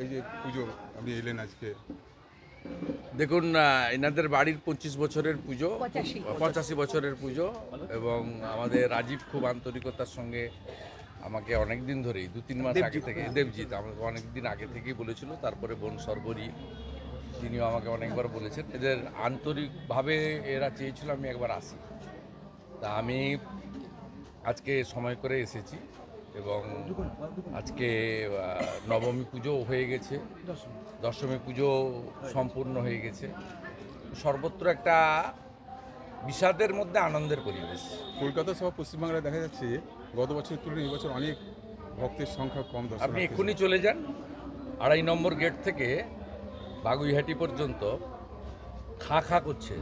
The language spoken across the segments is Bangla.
এই যে পুজো আপনি এলেন আজকে। দেখুন এনাদের বাড়ির পঁচিশ বছরের পুজো পঁচাশি। বছরের পুজো এবং আমাদের রাজীব খুব আন্তরিকতার সঙ্গে আমাকে অনেক দিন ধরেই দু তিন মাস আগে থেকে দেবজিৎ আমাকে অনেক দিন আগে থেকেই বলেছিল তারপরে বোন সর্বরী তিনিও আমাকে অনেকবার বলেছেন। এদের আন্তরিকভাবে এরা চেয়েছিল আমি একবার আসি। তা আমি আজকে সময় করে এসেছি। এবং আজকে নবমী পুজো হয়ে গেছে। দশমী পুজো সম্পূর্ণ হয়ে গেছে। সর্বত্র একটা বিষাদের মধ্যে আনন্দের পরিবেশ। কলকাতা সহ পশ্চিমবাংলায় দেখা যাচ্ছে গত বছরের তুলনায় এবছর অনেক ভক্তের সংখ্যা কম আপনি এক্ষুনি চলে যান। আড়াই নম্বর গেট থেকে বাগুইহাটি পর্যন্ত খা খা করছে।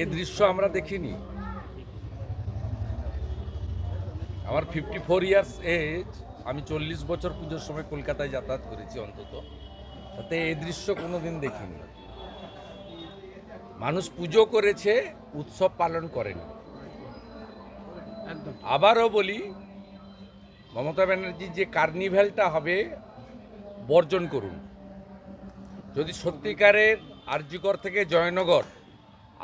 এই দৃশ্য আমরা দেখিনি। আমার ফিফটি ফোর ইয়ার্স এজ আমি চল্লিশ বছর পুজোর সময় কলকাতায় যাতায়াত করেছি অন্তত। তাতে এই দৃশ্য কোনোদিন দেখিনি। মানুষ পুজো করেছে উৎসব পালন করেনি আবারও বলি মমতা ব্যানার্জি যে কার্নিভ্যালটা হবে বর্জন করুন। যদি সত্যিকারের আরজিকর থেকে জয়নগর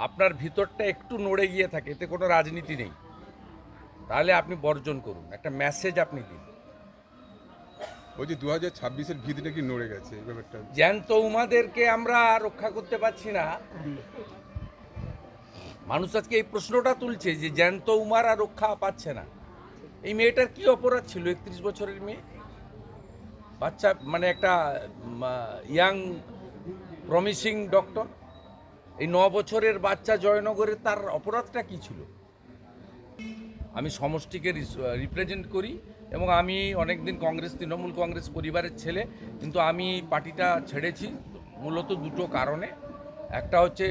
আপনার ভিতরটা একটু নড়ে গিয়ে থাকে এতে কোনো রাজনীতি নেই। তাহলে আপনি বর্জন করুন একটা মেসেজ আপনি দিন। বলছি দু হাজার ছাব্বিশের ভিতরে কি নড়ে গেছে এই ব্যাপারটা? জ্যান্ত উমাদেরকে আমরা রক্ষা করতে পারছি না। মানুষ আজকে এই প্রশ্নটা তুলছে যে জ্যান্ত উমার আর রক্ষা পাচ্ছে না। এই মেয়েটার কি অপরাধ ছিল একত্রিশ বছরের মেয়ে? বাচ্চা মানে একটা ইয়াং প্রমিসিং ডক্টর এই ন বছরের বাচ্চা জয়নগরের তার অপরাধটা কি ছিল? আমি সমষ্টিকে রিপ্রেজেন্ট করি এবং আমি অনেকদিন কংগ্রেস, তৃণমূল কংগ্রেস পরিবারের ছেলে, কিন্তু আমি পার্টিটা ছেড়েছি মূলত দুটো কারণে। একটা হচ্ছে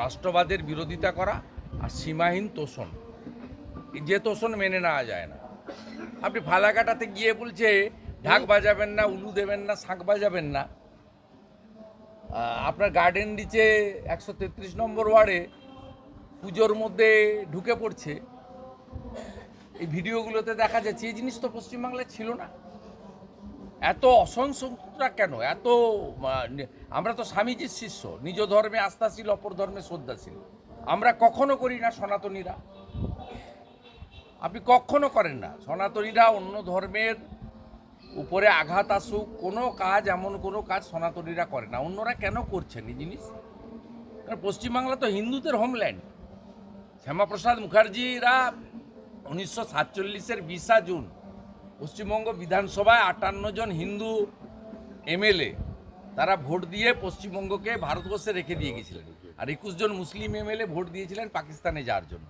রাষ্ট্রবাদের বিরোধিতা করা আর সীমাহীন তোষণ। যে তোষণ মেনে নেওয়া যায় না। আপনি ফালাকাটাতে গিয়ে বলছে, ঢাক বাজাবেন না, উলু দেবেন না, শাঁখ বাজাবেন না। আপনার গার্ডেন নিচে একশো তেত্রিশ নম্বর ওয়ার্ডে পুজোর মধ্যে ঢুকে পড়ছে। এই ভিডিওগুলোতে দেখা যাচ্ছে, এই জিনিস তো পশ্চিমবাংলায় ছিল না। এত অসহিষ্ণুতা কেন? এত আমরা তো স্বামীজির শিষ্য, নিজ ধর্মে আস্থাশীল, অপর ধর্মে শ্রদ্ধাশীল। আমরা কখনো করি না সনাতনীরা। আপনি কখনো করেন না। সনাতনীরা অন্য ধর্মের উপরে আঘাত আসুক, কোনো কাজ, এমন কোনো কাজ সনাতনীরা করে না। অন্যরা কেন করছেন এই জিনিস? কারণ পশ্চিমবাংলা তো হিন্দুদের হোমল্যান্ড শ্যামাপ্রসাদ মুখার্জিরা উনিশশো সাতচল্লিশের বিশা জুন পশ্চিমবঙ্গ বিধানসভায় আটান্ন জন হিন্দু এমএলএ, তারা ভোট দিয়ে পশ্চিমবঙ্গকে ভারতবর্ষে রেখে দিয়ে গেছিলেন। আর একুশ জন মুসলিম এমএলএ ভোট দিয়েছিলেন পাকিস্তানে যাওয়ার জন্য।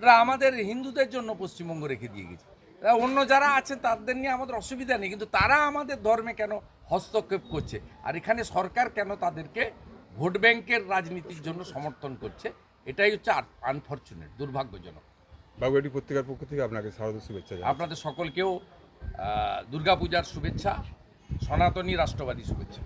এটা আমাদের হিন্দুদের জন্য পশ্চিমবঙ্গ রেখে দিয়ে গেছে। অন্য যারা আছে, তাদের নিয়ে আমাদের অসুবিধা নেই, কিন্তু তারা আমাদের ধর্মে কেন হস্তক্ষেপ করছে? আর এখানে সরকার কেন তাদেরকে ভোট ব্যাংকের রাজনীতির জন্য সমর্থন করছে? এটাই হচ্ছে আনফর্চুনেট দুর্ভাগ্যজনক। বাগুয়াটি পত্রিকার পক্ষ থেকে আপনাকে শারদীয় শুভেচ্ছা আপনাদের সকলকেও দুর্গাপূজার শুভেচ্ছা সনাতনী রাষ্ট্রবাদী শুভেচ্ছা।